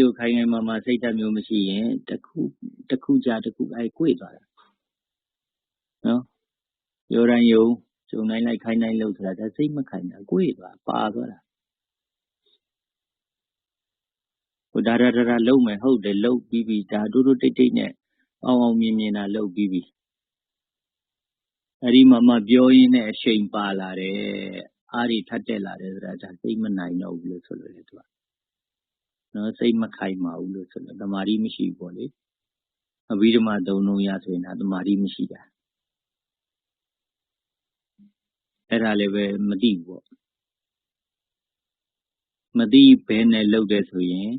လိုခိုင်ခိုင်မာမာစိတ်ဓာတ်မျိုးမရှိရင်တခုတခုကြာတခုအဲကွေ့သွားတာနော်ရောတိုင်းယုံဂျုံတိုင်းလိုက်ခိုင်းတိုင်းလို့ဆိုတာဒါစိတ်မခိုင်တာကွေ့သွားပါသွားတာဟိုဒါဒါဒါလုံးမယ်ဟုတ်တယ်လုံးပြီးပြီဒါတူတူတိတ်တိတ်နဲ့အောင်အောင်မြင်မြင်တာလုံးပြီးပြီအဲ့ဒီမှာမှပြောရင်းနဲ့အရှိန်ပါလာတယ်အားတွေထပ်တက်လာတယ်ဆိုတာဒါစိတ်မနိုင်တော့ဘူးလို့ဆိုလို့လေသူက နော်စိတ်မခိုင်ပါဘူးလို့ဆိုလို့တမာရီမရှိဘူးပေါ့လေအဘိဓမ္မာသုံးလုံးရဆိုရင်ဒါတမာရီမရှိတာအဲ့ဒါလည်းပဲမသိဘူးပေါ့မသိဘဲနဲ့လုပ်တဲ့ဆိုရင်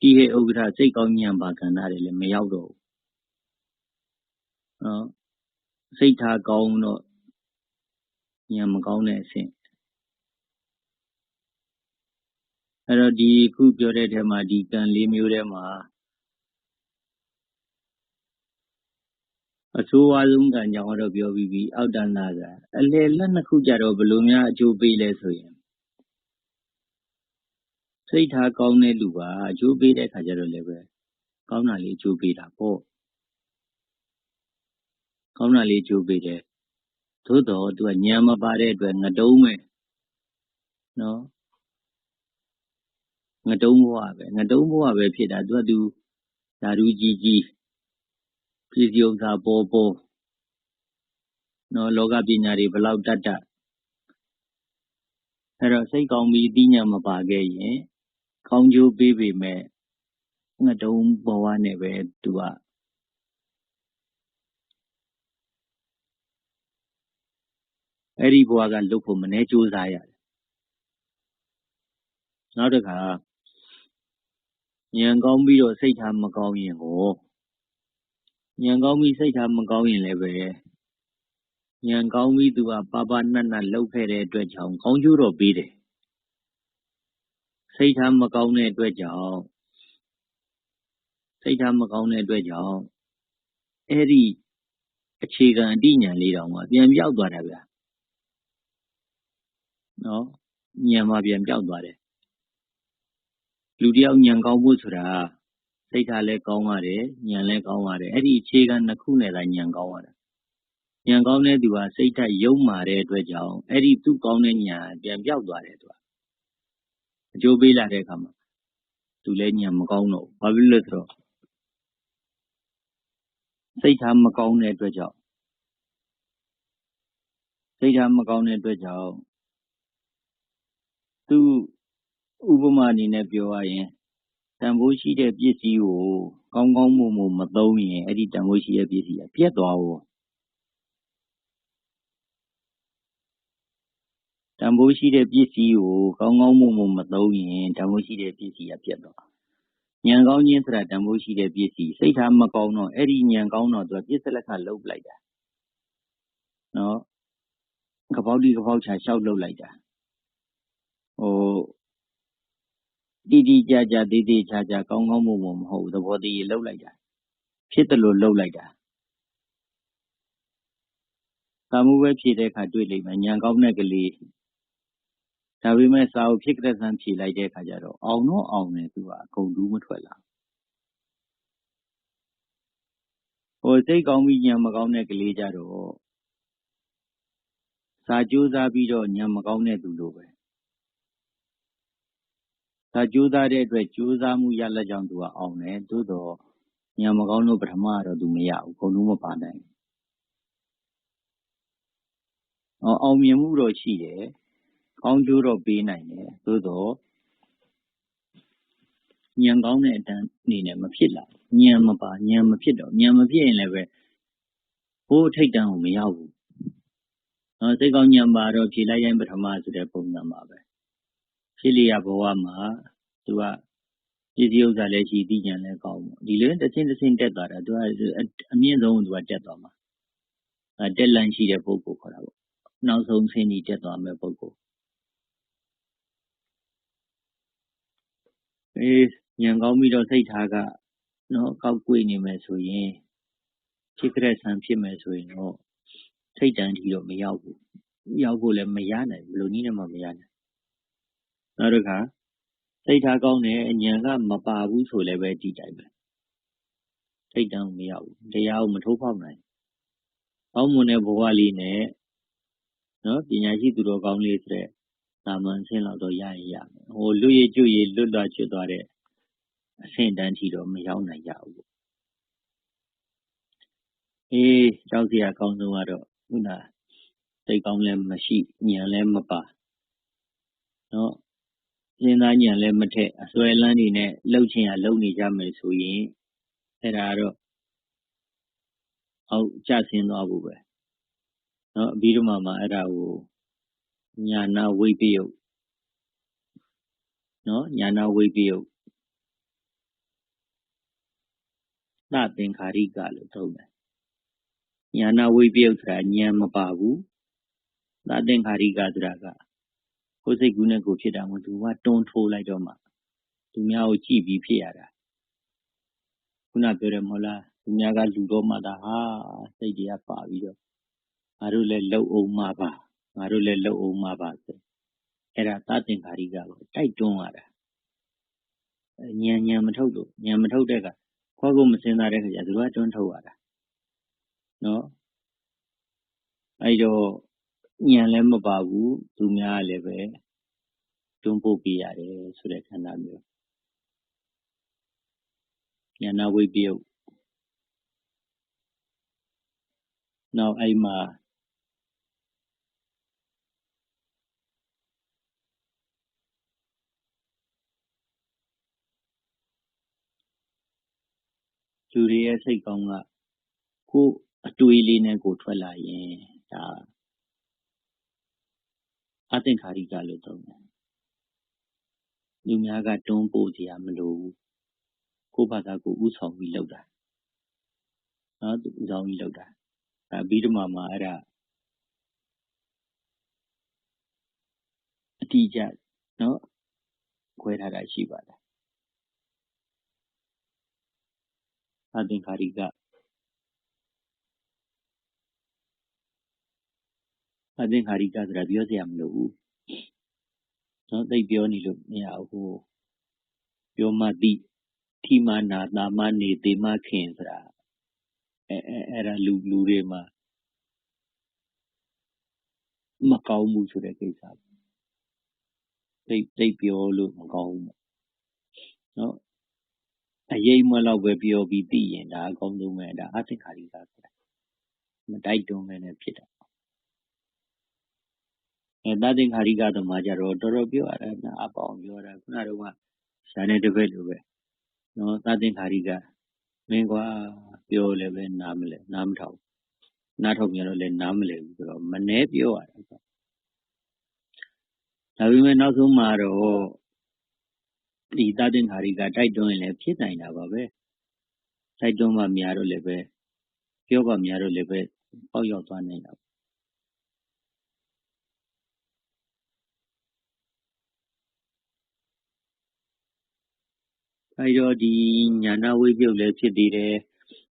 ဒီဟေဥက္ကဋ္ဌစိတ်ကောင်းညံပါကဏ္ဍတွေလည်းမရောက်တော့ဘူးနော်စိတ်ထားကောင်းတော့ညံမကောင်းတဲ့အဆင့် အဲ့တော့ဒီခုပြောတဲ့ထဲမှာဒီကံလေးမျိုးထဲမှာအဆိုးဝါးဆုံးကံကြောင့်တော့ပြောပြီးပြီအောက်တန်လာကအလေလက်နှစ်ခုကြတော့ဘယ်လိုများအကျိုးပေးလဲဆိုရင်စိတ်ထားကောင်းတဲ့လူကအကျိုးပေးတဲ့ခါကျတော့လည်းပဲကောင်းတာလေးအကျိုးပေးတာပေါ့ကောင်းတာလေးအကျိုးပေးတယ်သို့တော့သူကညံမပါတဲ့အတွက်ငတုံးပဲနော် ငတုံးဘဝပဲငတုံးဘဝပဲဖြစ်တာသူကသူဓာတုကြီးကြီးပြည်စည်းဥစ္စာပေါ်ပေါ်နော်လောကပညာတွေဘလောက်တတ်တတ်အဲ့တော့စိတ်ကောင်းပြီးအသိဉာဏ်မပါခဲ့ရင်ကောင်းကျိုးပေးပေမဲ့ငတုံးဘဝနဲ့ပဲသူကအဲ့ဒီဘဝကလွတ်ဖို့မနှဲကြိုးစားရတယ်နောက်တစ်ခါ ဉာဏ်ကောင်းပြီးတော့ စိတ်ထားမကောင်းရင်ဟောဉာဏ်ကောင်းပြီးစိတ်ထားမကောင်းရင်လည်းပဲဉာဏ်ကောင်းပြီးသူကပါပါနတ်နတ်လှုပ်ခဲ့တဲ့အတွက်ကြောင့်ကောင်းကျိုးတော့ပေးတယ်စိတ်ထားမကောင်းတဲ့အတွက်ကြောင့်စိတ်ထားမကောင်းတဲ့အတွက်ကြောင့်အဲ့ဒီအခြေခံအတိညာလေးတောင်မှပြန်ပြောက်သွားတာဗျာနော်ညံမှာပြန်ပြောက်သွားတယ် လူတယောက်ညံကောင်းဖို့ဆိုတာ စိတ်ထားလည်းကောင်းရတယ်ညံလည်းကောင်းရတယ် အဲ့ဒီအခြေခံနှစ်ခုနဲ့သာညံကောင်းရတယ်ညံကောင်းတဲ့သူကစိတ်ဓာတ်ယုံမာတဲ့အတွက်ကြောင့် အဲ့ဒီသူ့ကောင်းတဲ့ညံပြန်ပြောက်သွားတယ်သူကအကျိုးပေးလာတဲ့အခါမှာ သူလည်းညံမကောင်းတော့ဘာဖြစ်လို့လဲဆိုတော့ စိတ်ထားမကောင်းတဲ့အတွက်ကြောင့် စိတ်ထားမကောင်းတဲ့အတွက်ကြောင့် သူ ဥပမာအနေနဲ့ ပြောရရင် တန်ဖိုးရှိတဲ့ပစ္စည်းကို ကောင်းကောင်းမွန်မွန် မသုံးရင် အဲ့ဒီတန်ဖိုးရှိတဲ့ပစ္စည်းကပြတ်သွားဘူးတန်ဖိုးရှိတဲ့ပစ္စည်းကို ကောင်းကောင်းမွန်မွန် မသုံးရင် တန်ဖိုးရှိတဲ့ပစ္စည်းကပြတ်သွား ဉာဏ်ကောင်းခြင်းဆိုတာ တန်ဖိုးရှိတဲ့ပစ္စည်း စိတ်ထားမကောင်းတော့ အဲ့ဒီဉာဏ်ကောင်းတော့ သူကပြစ္ဆလက်ခလှုပ်လိုက်တာနော်ကပောက်ဒီကပောက်ချာရှောက်လှုပ်လိုက်တာဟို တိတိကျကျသေးသေးချာချာကောင်းကောင်းမွန်မွန်မဟုတ်ဘူးသဘောတည်းလှုပ်လိုက်တာဖြစ်တယ်လို့လှုပ်လိုက်တာကာမှုပဲဖြည့်တဲ့အခါတွေ့လိမ့်မယ်ညံကောင်းတဲ့ကလေးဒါပေမဲ့စာအုပ်ဖြစ်ကြတဲ့ဆန်းဖြည့်လိုက်တဲ့အခါကျတော့အောင်တော့အောင်တယ်သူကအကုန်တူးမထွက်လာဟိုစိတ်ကောင်းပြီးညံမကောင်းတဲ့ကလေးကြတော့စာကြိုးစားပြီးတော့ညံမကောင်းတဲ့သူလိုပဲ ဒါကြိုးစားတဲ့အတွက် ကြိုးစားမှုရလက်ကြောင့် သူကအောင်တယ် သို့တော့ညံမကောင်းလို့ ပထမတော့ သူမရဘူးဘုံလုံးမပါနိုင်ဘူး အောင်မြင်မှုတော့ရှိတယ် ကောင်းကျိုးတော့ ပေးနိုင်တယ် သို့တော့ညံကောင်းတဲ့အတန်းအနေနဲ့ မဖြစ်လာညံမပါညံမဖြစ်တော့ညံမဖြစ်ရင်လည်းပဲဘိုးထိတ်တန်းကို မရောက်ဘူးနော်စိတ်ကောင်းညံပါတော့ဖြေလိုက်ရင်ပထမ ဆိုတဲ့ ပုံစံပါပဲ ဖြစ်လျာဘဝမှာ သူက ပစ္စည်းဥစ္စာလည်းရှိ သိဉာဏ်လည်းကောင်းပေါ့ ဒီလိုတစ်ချင်းတစ်ချင်းတက်သွားတာ သူက အမြင့်ဆုံးသူကတက်သွားမှာအဲတက်လန့်ရှိတဲ့ပုဂ္ဂိုလ် ခေါ်တာပေါ့ နောက်ဆုံးဆင်းပြီးတက်သွားမဲ့ပုဂ္ဂိုလ်အေးဉာဏ်ကောင်းပြီးတော့ စိတ်ထားကနော်ကောက်ကွေ့နေမယ်ဆိုရင် ဖြစ်ကြတဲ့ဆံဖြစ်မယ်ဆိုရင်တော့ ထိတ်တန်းထီတော့ မရောက်ဘူး ရောက်ဖို့လည်း မရနိုင်ဘယ်လိုနည်းနဲ့မှ မရနိုင် နောက်တစ်ခါစိတ်ထားကောင်းတယ်ဉာဏ်ကမပါဘူးဆိုလည်းပဲဒီတိုင်းပဲထိတ်တန့်မရောက်ဘူးတရားကိုမထိုးဖောက်နိုင်ကောင်းမွန်တဲ့ဘဝလေးနဲ့နော်ပညာရှိသူတော်ကောင်းလေးဆိုတဲ့သာမန်ဆင်းလောက်တော့ရရင်ရမယ်ဟိုလူရည်ကျွရည်လွတ်လွတ်ချွတ်သွားတဲ့အဆင့်တန်းထီတော့မရောက်နိုင်ကြဘူးပေါ့အေးကြောက်စရာကောင်းဆုံးကတော့ခုနစိတ်ကောင်းလည်းမရှိဉာဏ်လည်းမပါနော် စဉ်းစားဉာဏ်လည်းမထက် အစွဲလန်းနေနဲ့လှုပ်ချင်ရလှုပ်နေကြမယ်ဆိုရင် အဲ့ဒါတော့ အောက်ကျဆင်းသွားဖို့ပဲနော်အပြီးတော့မှအဲ့ဒါကိုညာနာဝိပယုတ်နော်ညာနာဝိပယုတ်သသင်္ခါရိကလို့သုံးတယ်ညာနာဝိပယုတ်ဆိုတာဉာဏ်မပါဘူးသသင်္ခါရိကဆိုတာက ကိုယ်စိတ်ကူးနဲ့ကိုဖြစ်တာမဟုတ်သူကတွန်းထိုးလိုက်တော့မှသူများကိုကြည့်ပြီးဖြစ်ရတာခုနပြောတယ်မဟုတ်လားသူများကလူတော့မှသာဟာစိတ်တွေကပါပြီးတော့ငါတို့လည်းလှုပ်အောင်မှာပါငါတို့လည်းလှုပ်အောင်မှာပါဆိုအဲ့ဒါသတင်္ခါရိကကိုတိုက်တွန်းရတာညံညံမထုတ်လို့ညံမထုတ်တဲ့ကခွားကိုမစင်စားတဲ့ခါကျသူကတွန်းထုတ်ရတာနော်အဲ့တော့ ညံလည်းမပါဘူးသူများလည်းပဲတွန်းပို့ပြရတယ်ဆိုတဲ့ခန္ဓာမျိုးဉာဏဝိပယုတ်နောက်အဲ့မှာလူတွေရဲ့စိတ်ကောင်းကကိုယ်အတွေးလေးနဲ့ကိုထွက်လာရင်ဒါ အသင်္ခါရိကလို့သုံးတယ်လူများကတွန်းပို့စရာမလိုဘူးကိုယ့်ဘာသာကိုဥဆောင်ပြီးလုပ်တာနော်သူဥဆောင်ပြီးလုပ်တာအဲပြီးတော့မှအဲ့ဒါအတိအကျနော်ခွဲထားတာရှိပါတယ်အသင်္ခါရိက အသင်္ခါရိကဆိုတာပြောစရာမလိုဘူးနော်သိပြောနေလို့မရဘူးပြောမှသိထိမနာတာမနေသေမခင်ဆိုတာအဲအဲအဲ့ဒါလူလူတွေမှာမကောင်းဘူးဆိုတဲ့ကိစ္စသိသိပြောလို့မကောင်းဘူးနော်အရေးမလောက်ပဲပြောပြီးသိရင်ဒါအကောင်းဆုံးပဲဒါအသင်္ခါရိကဆိုတာမတိုက်တွန်းပဲနဲ့ဖြစ်တာ အဲတသင်္ခါရိကသမားကြတော့ တော်တော်ပြောရတယ်နာအပေါအောင်ပြောတာ ခုနကတော့ရှားနေတပည့်လိုပဲနော်တသင်္ခါရိက မင်းကွာ ပြောလည်းပဲ နားမလဲနားမထောင်နားထောင်ပြန်တော့လည်း နားမလဲဘူးဆိုတော့ မနှဲပြောရတယ်ဒါပေမဲ့ နောက်ဆုံးမှာတော့ ဒီတသင်္ခါရိက တိုက်တွန်းရင်လည်း ဖြစ်နိုင်တာပါပဲ တိုက်တွန်းမှများတော့လည်းပဲ ပြောပါများတော့လည်းပဲ ပေါက်ရောက်သွားနိုင်တာ အဲဒီတော့ ဒီညာနာဝိပယုတ်လည်းဖြစ်သေးတယ်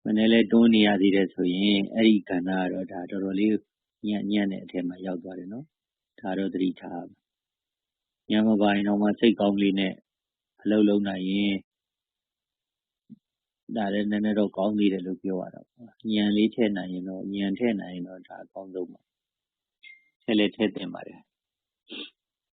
မနေ့လည်းတွန်းနေရသေးတယ်ဆိုရင်အဲ့ဒီကဏ္ဍကတော့ဒါတော်တော်လေးညံ့ညံ့တဲ့အထက်မှာရောက်သွားတယ်နော်ဒါတော့သတိထားညမပိုင်းတော့မှစိတ်ကောင်းလေးနဲ့အလုံးလုံးနိုင်ရင်ဒါလည်းနည်းနည်းတော့ကောင်းသေးတယ်လို့ပြောရတော့ညံလေးထည့်နိုင်ရင်တော့ညံထည့်နိုင်ရင်တော့ဒါအကောင်းဆုံးပါထည့်လည်းထည့်တင်ပါတယ်